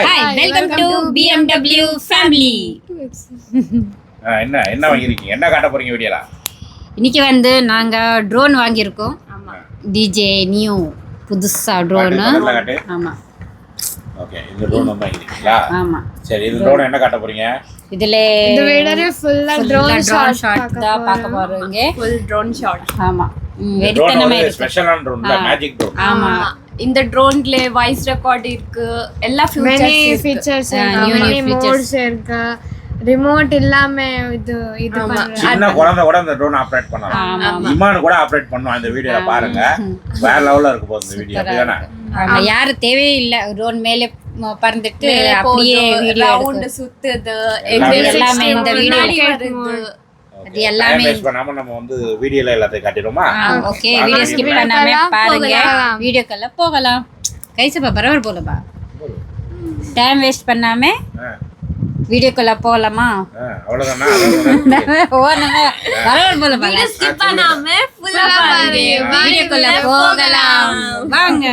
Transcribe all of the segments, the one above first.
Hi welcome to BMW family என்ன என்ன வாங்கியிருக்கீங்க? என்ன காட்ட போறீங்க வீடியோல? இன்னைக்கு வந்து நாங்க ட்ரோன் வாங்கியிருக்கோம். டிஜே நியூ புதுசா ட்ரோனு ஆமா. ஓகே இந்த ட்ரோன் ஆமா. சரி இந்த ட்ரோன் என்ன காட்ட போறீங்க? இதுல இந்த வீடியோல ஃபுல்லா ட்ரோன் ஷாட் ஷாட் தான் பார்க்க போறோங்க ஃபுல் ட்ரோன் ஷாட் ஆமா. வெறித்தனமா வந்து இருக்கு ஸ்பெஷலான ட்ரோன் தான் மேஜிக் ட்ரோன் ஆமா. இந்த ட்ரோன்ல வாய்ஸ் ரெக்கார்ட் இருக்கு. எல்லா ஃபீச்சர்ஸ். மோட்ஸ் இருக்கு. ரிமோட் இல்லாம இது இது சின்ன குழந்தை கூட இந்த ட்ரோன் ஆப்ரேட் பண்ணலாம். இமான் கூட ஆப்ரேட் பண்ணுவான் இந்த வீடியோல பாருங்க. வேற லெவல்ல இருக்கு போகுது இந்த வீடியோ அப்படிதானே? ஆமா யாரு தேவையே இல்ல. ட்ரோன் மேலே பறந்துட்டு அப்படியே வீடியோ ரவுண்ட் சுத்துது. எல்லாமே எல்லாமே இந்த வீடியோ அது எல்லாமே பண்ணாம நம்ம வந்து வீடியோல எல்லாத்தையும் காட்டிடுமா ஓகே வீடியோ ஸ்கிப் பண்ணாம பாருங்க. வீடியோக்கெல்லாம் போகலாம். கைசப்பா பரவர் போலப்பா டைம் வேஸ்ட் பண்ணாம வீடியோக்குள்ள போகலாமா? ஆ, அவ்வளவுதானா? ஓனங்க பரவர் போலப்பா ஸ்கிப் பண்ணாம. ஃபுல்லா பாருங்க. வீடியோக்குள்ள போகலாம். வாங்க.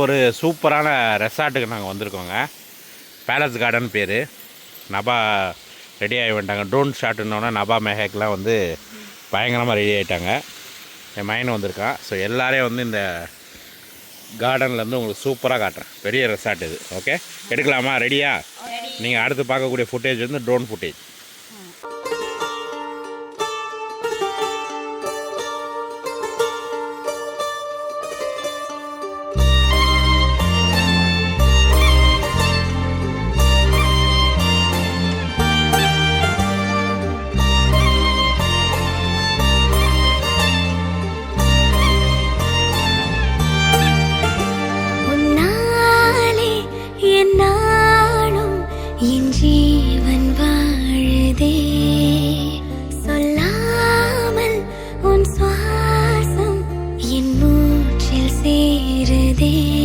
ஒரு சூப்பரான ரெசார்ட்டுக்கு நாங்கள் வந்திருக்கோங்க. பேலஸ் கார்டன் பேர். நபா ரெடி ஆகி வந்துட்டாங்க. ட்ரோன் ஷாட்டுன்னொன்னே நபா மெஹேக்லாம் வந்து பயங்கரமாக ரெடி ஆகிட்டாங்க என் மைன் வந்திருக்கான். ஸோ எல்லாரையும் வந்து இந்த கார்டன்லேருந்து உங்களுக்கு சூப்பராக காட்டுறேன். பெரிய ரெசார்ட் இது. ஓகே எடுக்கலாமா? ரெடியா நீங்கள் அடுத்து பார்க்கக்கூடிய ஃபுட்டேஜ் வந்து ட்ரோன் ஃபுட்டேஜ் சேருதே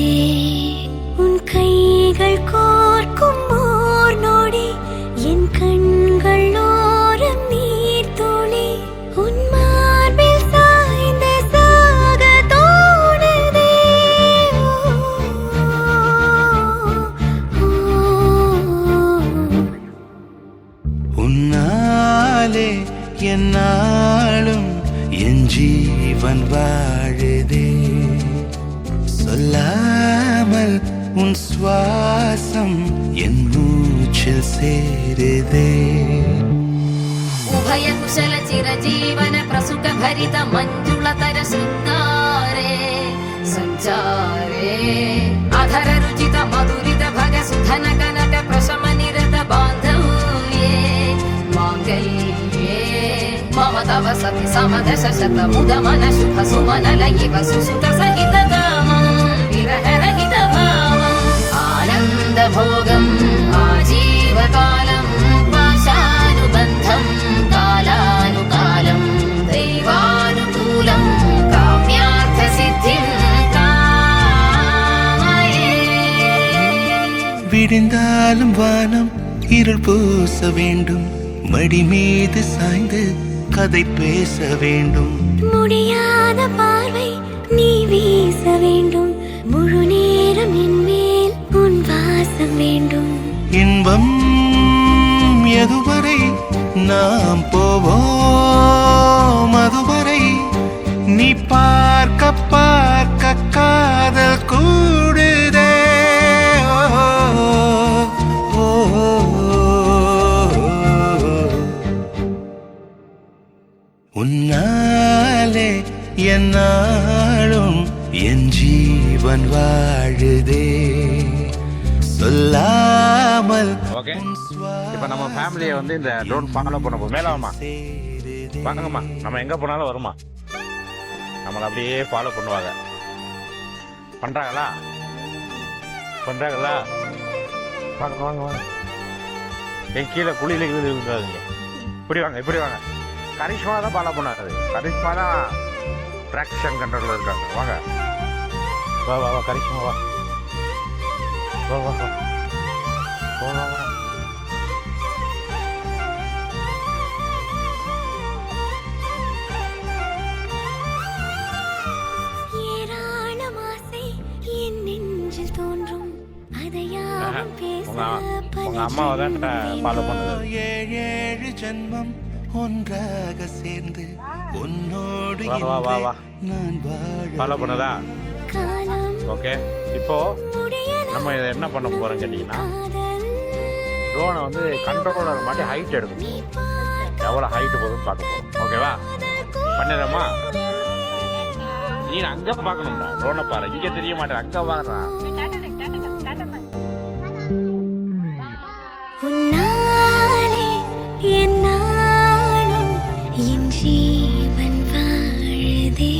மனம் என் மூச்சில் சேருதே. உபய குஷல சிரஜீவன பிரசுக பரித மஞ்சுள தர சுந்தாரே சஞ்சாரே. அகர ருஜித மதுரித பக சுதன கனக பிரசம நிரத பாந்தவ்யே. மாங்கல்யே. மமதவ சதி சமதச சத முத மன சுக சரி भोगम् आजीवकालम् पाशानुबन्धम् कालानुकालम् दैवानुकूलम् काम्यार्थसिद्धिम् விடிந்தாலும் வானம் இருள் பூச வேண்டும். மடி மீது சாய்ந்து கதை பேச வேண்டும். முடியாத எதுவரை நாம் போவோம். அதுவரை நீ பார்க்க பார்க்க காதல் கூடுதே. உன்னாலே என்னாலும் என் ஜீவன் வாழுதே. சொல்லாமல் ஓகே. இப்போ நம்ம ஃபேமிலியை வந்து இந்த ட்ரோன் ஃபாலோ பண்ண போகும் மேலே வாமா வாங்கம்மா. நம்ம எங்கே போனாலும் வருமா நம்மளை அப்படியே ஃபாலோ பண்ணுவாங்க. பண்ணுறாங்களா பண்ணுறாங்களா வாங்க வாங்க வாங்க. என் கீழே குழியில கீழே இருக்காதுங்க இப்படி வாங்க இப்படி வாங்க. கரிஷ்மா தான் ஃபாலோ பண்ணாது கரிஷ்மா தான் ட்ராக்ஷன் கண்ட்ரோலில் இருக்காங்க. வாங்க. வா வா வா கரிஷ்மா வா. வா வா வா. வா வா வா. ஏழு ஜென்மம் ஒன்றாக சேர்ந்து உன்னோடு நான் வாழ ஃபாலோ பண்ணுதா ஓகே. இப்போ நம்ம இதை என்ன பண்ண போறோம் கேட்டிங்கன்னா ட்ரோனை வந்து கண்ட்ரோலர் மாட்டி ஹைட் எடுக்கணும் எவ்வளோ ஹைட் போதும்னு பார்க்க போகிறோம் ஓகேவா? பண்ணிடுறோமா? நீ அங்கே பார்க்கணும்டா ட்ரோனை பாரு. இங்கே தெரிய மாட்டேன் அங்கே பார்க்குறான் என் ஜீவன் வாழுதே.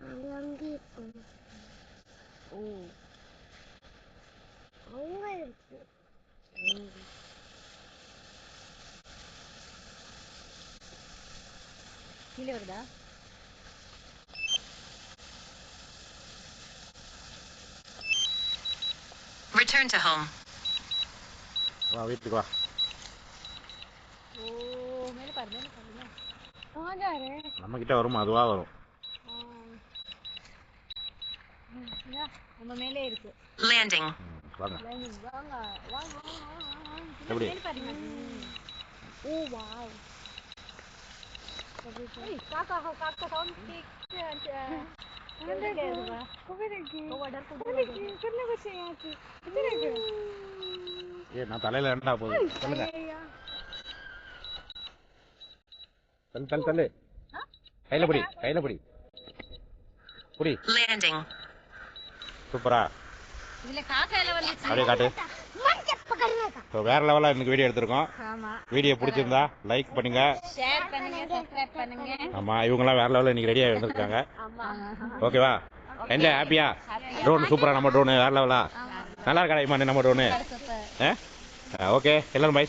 안양기 있잖아. 오. 안갈지 오. 길래 그러다. Return 와, 왜 이리 와. நம்ம கிட்ட வருமா அதுவாக வரும். நம்ம மேலே இருக்கு. Landing. ம், வாங்க. எப்படி? Oh wow. காக்கா காக்கா சவுண்ட் கேக் தலையில என்னடா போகுது? சொல்லுங்க. தள்ளு தள்ளு தள்ளு. கையில பிடி கையில பிடி. பிடி. Landing. சூப்பரா. இதுல காக்காயில வந்துச்சு அப்படியே காட்டு. ஸோ வேற லெவலாக இன்னைக்கு வீடியோ எடுத்திருக்கோம். ஆமா. வீடியோ பிடிச்சிருந்தா லைக் பண்ணுங்க. ஷேர் பண்ணுங்க சப்ஸ்கிரைப் பண்ணுங்க. ஆமா இவங்கெல்லாம் வேற லெவலில் இன்னைக்கு ரெடியாக வந்திருக்காங்க ஓகேவா என்ஜாய் ஹாப்பியா ட்ரோன் சூப்பரா நம்ம ட்ரோனு வேற லெவலா நல்லா இருக்கா இமானு நம்ம ட்ரோனு ஓகே எல்லாரும் பை